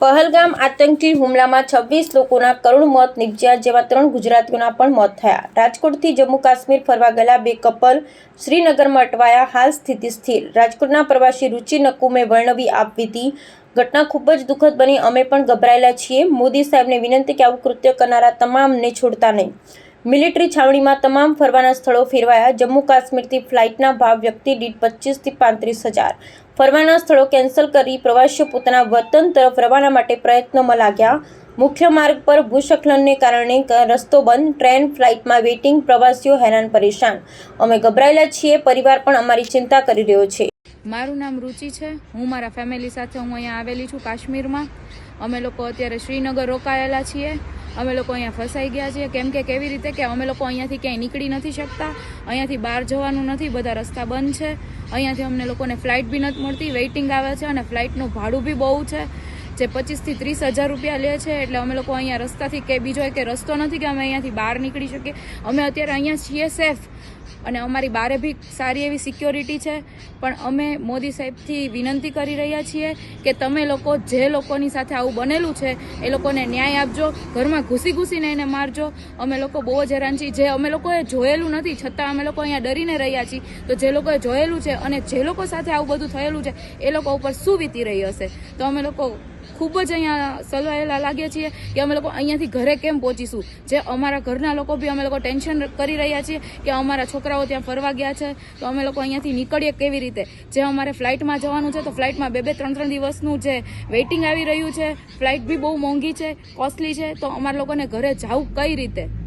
પહલગામ આતંકી હુમલામાં છવ્વીસ લોકોના કરુણ મોત નિપજ્યા જેમાં ત્રણ ગુજરાતીઓના પણ મોત થયા. રાજકોટથી જમ્મુ કાશ્મીર ફરવા ગયેલા બે કપલ શ્રીનગરમાં અટવાયા. હાલ સ્થિતિ સ્થિર. રાજકોટના પ્રવાસી રુચિ નકુમે વર્ણવી આપવી હતી ઘટના ખૂબ જ દુઃખદ બની. અમે પણ ગભરાયેલા છીએ. મોદી સાહેબને વિનંતી કે આવું કૃત્ય કરનારા તમામને છોડતા નહીં. મિલિટરી છાવણીમાં તમામ ફરવાના સ્થળો ફેરવાયા. જમ્મુ કાશ્મીરથી ફ્લાઇટના ભાવ વ્યક્તિ દીઠ પચીસથી પાંત્રીસ હજાર. ફરવાના સ્થળો કેન્સલ કરી પ્રવાસીઓ પોતાના વતન તરફ રવાના માટે પ્રયત્નોમાં લાગ્યા. મુખ્ય માર્ગ પર ભૂસ્ખલનને કારણે રસ્તો બંધ, ટ્રેન, ફ્લાઇટમાં વેઇટિંગ, પ્રવાસીઓ હેરાન પરેશાન. અમે ગભરાયેલા છીએ, પરિવાર પણ અમારી ચિંતા કરી રહ્યો છે. મારું નામ રુચિ છે. હું મારા ફેમિલી સાથે હું અહીંયા આવેલી છું કાશ્મીરમાં. અમે લોકો અત્યારે શ્રીનગર રોકાયેલા છીએ. અમે લોકો અહીંયા ફસાઈ ગયા છીએ. કેમ કે કેવી રીતે કે અમે લોકો અહીંયાથી ક્યાંય નીકળી નથી શકતા. અહીંયાથી બહાર જવાનું નથી. બધા રસ્તા બંધ છે. અહીંયાથી અમને લોકોને ફ્લાઇટ બી નથી મળતી. વેઇટિંગ આવે છે અને ફ્લાઇટનું ભાડું બી બહુ છે. જે પચીસથી ત્રીસ હજાર રૂપિયા લે છે. એટલે અમે લોકો અહીંયા રસ્તાથી કે બીજો કે રસ્તો નથી કે અમે અહીંયાથી બહાર નીકળી શકીએ. અમે અત્યારે અહીંયા છીએ સેફ. અને અમારી બારે બી સારી એવી સિક્યોરિટી છે. પણ અમે મોદી સાહેબથી વિનંતી કરી રહ્યા છીએ કે તમે લોકો જે લોકોની સાથે આવું બનેલું છે, એ લોકોને ન્યાય આપજો, ઘરમાં ઘૂસી ઘૂસીને એને મારજો. અમે લોકો બહુ જ હેરાન છીએ. જે અમે લોકોએ જોયેલું નથી, છતાં અમે લોકો અહીંયા ડરીને રહ્યા છીએ. તો જે લોકોએ જોયેલું છે અને જે લોકો સાથે આવું બધું થયેલું છે, એ લોકો ઉપર શું વીતી રહી હશે? તો અમે લોકો ખૂબ જ અહીંયા સલવાયેલા લાગીએ છીએ કે અમે લોકો અહીંયાથી ઘરે કેમ પહોંચીશું? જે અમારા ઘરના લોકો બી અમે લોકો ટેન્શન કરી રહ્યા છીએ કે અમારા છોકરાઓ ત્યાં ફરવા ગયા છે, તો અમે લોકો અહીંયાથી નીકળીએ કેવી રીતે? જે અમારે ફ્લાઇટમાં જવાનું છે, તો ફ્લાઇટમાં બે બે ત્રણ ત્રણ દિવસનું જે વેઇટિંગ આવી રહ્યું છે, ફ્લાઇટ બી બહુ મોંઘી છે, કોસ્ટલી છે, તો અમારા લોકોને ઘરે જવું કઈ રીતે?